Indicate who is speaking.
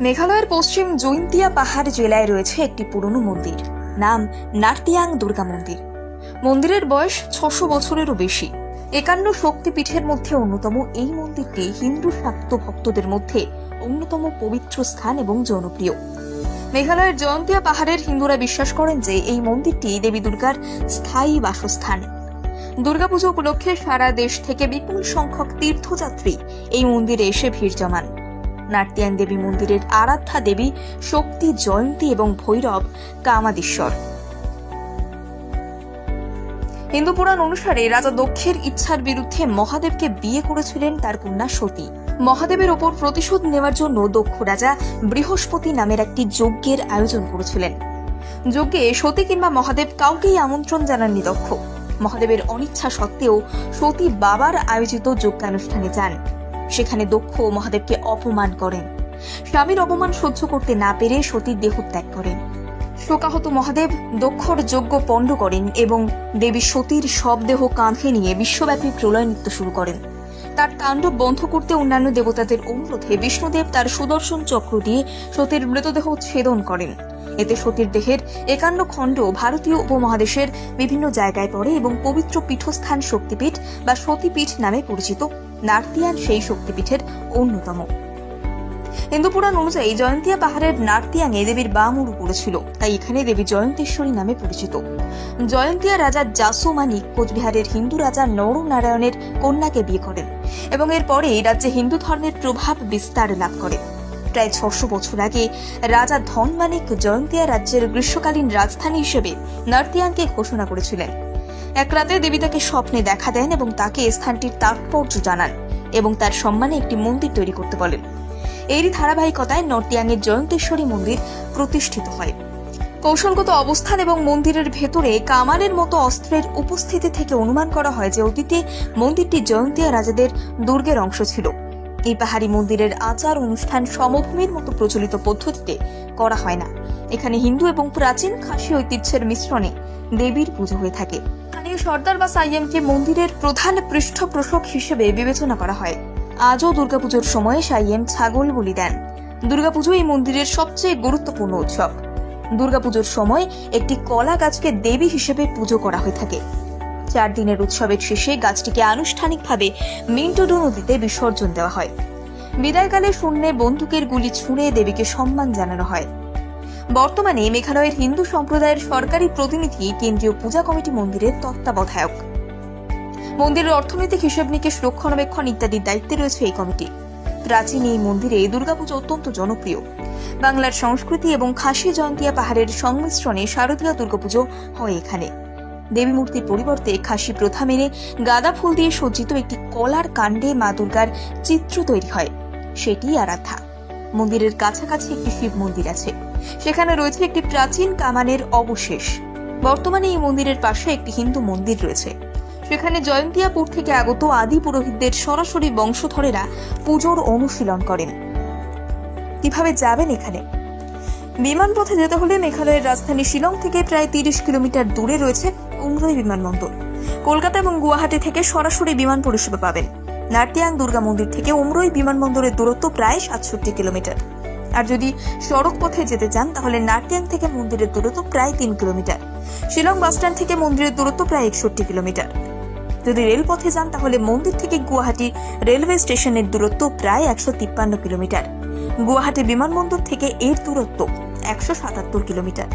Speaker 1: মেঘালয়ের পশ্চিম জৈন্তিয়া পাহাড় জেলায় রয়েছে একটি পুরনো মন্দির। নাম নার্তিয়াং দুর্গা মন্দির। মন্দিরের বয়স ছশো বছরেরও বেশি। একান্ন শক্তিপীঠের মধ্যে অন্যতম এই মন্দিরটি হিন্দু শাক্ত ভক্তদের মধ্যে অন্যতম পবিত্র স্থান এবং জনপ্রিয়। মেঘালয়ের জয়ন্তিয়া পাহাড়ের হিন্দুরা বিশ্বাস করেন যে এই মন্দিরটি দেবী দুর্গার স্থায়ী বাসস্থান। দুর্গাপুজো উপলক্ষে সারা দেশ থেকে বিপুল সংখ্যক তীর্থযাত্রী এই মন্দিরে এসে ভিড় জমান। নাট্যাং দেবী মন্দিরের আরাধ্যা দেবী শক্তি জয়ন্তী এবং ভৈরব কামাদীশ্বর। হিন্দু পুরাণ অনুসারে রাজা দক্ষের ইচ্ছার বিরুদ্ধে মহাদেবকে বিয়ে করেছিলেন তার কন্যা সতী। মহাদেবের ওপর প্রতিশোধ নেওয়ার জন্য দক্ষ রাজা বৃহস্পতি নামের একটি যজ্ঞের আয়োজন করেছিলেন। যজ্ঞে সতী কিংবা মহাদেব কাউকেই আমন্ত্রণ জানাননি দক্ষ। মহাদেবের অনিচ্ছা সত্ত্বেও সতী বাবার আয়োজিত যজ্ঞানুষ্ঠানে যান। সেখানে দক্ষ মহাদেবকে অপমান করেন। স্বামীর অপমান সহ্য করতে না পেরে সতীর দেহ ত্যাগ করেন। শোকাহত মহাদেব দক্ষর যজ্ঞ পণ্ড করেন এবং দেবী সতীর শবদেহ কাঁধে নিয়ে বিশ্বব্যাপী প্রলয় নৃত্য শুরু করেন। তার তাণ্ডব বন্ধ করতে অন্যান্য দেবতাদের অনুরোধে বিষ্ণুদেব তার সুদর্শন চক্র দিয়ে সতীর মৃতদেহ ছেদন করেন। এতে সতীর দেহের একান্ন খণ্ড ভারতীয় উপমহাদেশের বিভিন্ন জায়গায় পড়ে এবং পবিত্র পীঠস্থান শক্তিপীঠ বা সতীপীঠ নামে পরিচিত। নার্তিয়ান সেই শক্তিপীঠের অন্যতম। হিন্দু পুরাণ অনুযায়ী জয়ন্তিয়া পাহাড়ের নার্তিয়াঙে দেবীর বাম উরু পড়েছিল, তাই এখানে দেবী জয়ন্তেশ্বরী নামে পরিচিত। জয়ন্তিয়া রাজা জাসোমানিক কোচবিহারের হিন্দু রাজা নরনারায়ণের কন্যাকে বিয়ে করেন এবং এরপরে রাজ্যে হিন্দু ধর্মের প্রভাব বিস্তার লাভ করে। প্রায় ছশো বছর আগে রাজা ধনমানিক জয়ন্তিয়া রাজ্যের গ্রীষ্মকালীন রাজধানী হিসেবে নার্তিয়াংকে ঘোষণা করেছিলেন। এক রাতে দেবী তাকে স্বপ্নে দেখা দেন এবং তাকে স্থানটির তাৎপর্য জানান এবং তার সম্মানে একটি মন্দির তৈরি করতে বলেন। এরই ধারাবাহিকতায় নর্তিয়াংয়ের জয়ন্তেশ্বরী মন্দির প্রতিষ্ঠিত হয়। কৌশলগত অবস্থান এবং মন্দিরের ভেতরে কামানের মতো অস্ত্রের উপস্থিতি থেকে অনুমান করা হয় যে অতীতে মন্দিরটি জয়ন্তিয়া রাজাদের দুর্গের অংশ ছিল। এই পাহাড়ি মন্দিরের আচার অনুষ্ঠান সমভূমির মতো প্রচলিত পদ্ধতিতে করা হয় না। এখানে হিন্দু এবং প্রাচীন খাসি ঐতিহ্যের মিশ্রণে দেবীর পুজো হয়ে থাকে। স্থানীয় সর্দার বা সাইয়েমকে মন্দিরের প্রধান পৃষ্ঠপোষক হিসেবে বিবেচনা করা হয়। আজও দুর্গাপুজোর সময় সাইয়েম ছাগল বলি দেন। দুর্গাপুজো এই মন্দিরের সবচেয়ে গুরুত্বপূর্ণ উৎসব। দুর্গাপুজোর সময় একটি কলা গাছকে দেবী হিসেবে পুজো করা হয়ে থাকে। চার দিনের উৎসবের শেষে গাছটিকে আনুষ্ঠানিকভাবে মিন্টোডো নদীতে বিসর্জন দেওয়া হয়। বিদায়কালে শূন্যে বন্দুকের গুলি ছুঁড়ে দেবীকে সম্মান জানানো হয়। বর্তমানে মেঘালয়ের হিন্দু সম্প্রদায়ের সরকারি প্রতিনিধি কেন্দ্রীয় পূজা কমিটি মন্দিরের তত্ত্বাবধায়ক। মন্দিরের অর্থনৈতিক হিসেব নিকেশ, রক্ষণাবেক্ষণ ইত্যাদির দায়িত্বে রয়েছে এই কমিটি। প্রাচীন এই মন্দিরে দুর্গাপুজো অত্যন্ত জনপ্রিয়। বাংলার সংস্কৃতি এবং খাসি জয়ন্তিয়া পাহাড়ের সংমিশ্রণে শারদীয় দুর্গাপুজো হয় এখানে। দেবী মূর্তির পরিবর্তে খাসি প্রথা মেনে গাঁদা ফুল দিয়ে সজ্জিত একটি কলার কাণ্ডে মা দুর্গার চিত্র তৈরি হয়। সেটি আরাধ্যা। মন্দিরের কাছাকাছি একটি শিব মন্দির আছে। সেখানে রয়েছে একটি প্রাচীন কামানের অবশেষ। বর্তমানে এই মন্দিরের পাশে একটি হিন্দু মন্দির রয়েছে। সেখানে জয়ন্তিয়াপুর থেকে আগত আদি পুরোহিতদের সরাসরি বংশধরেরা পুজোর অনুশীলন করেন। কীভাবে যাবেন এখানে? বিমানপথে যেতে হলে মেঘালয়ের রাজধানী শিলং থেকে প্রায় তিরিশ কিলোমিটার দূরে রয়েছে উমরই বিমানবন্দর। কলকাতা এবং গুয়াহাটি থেকে সরাসরি বিমান পরিষেবা পাবেন। নার্তিয়াং দুর্গা মন্দির থেকে উমরই বিমানবন্দরের দূরত্ব প্রায় সাতষট্টি কিলোমিটার। আর যদি সড়ক পথে যেতে চান, তাহলে নার্তিয়াং থেকে মন্দিরের দূরত্ব প্রায় তিন কিলোমিটার। শিলং বাসস্ট্যান্ড থেকে মন্দিরের দূরত্ব প্রায় একষট্টি কিলোমিটার। যদি রেলপথে যান, তাহলে মন্দির থেকে গুয়াহাটি রেলওয়ে স্টেশনের দূরত্ব প্রায় একশো তিপ্পান্ন কিলোমিটার। গুয়াহাটি বিমানবন্দর থেকে এর দূরত্ব একশো সাতাত্তর কিলোমিটার।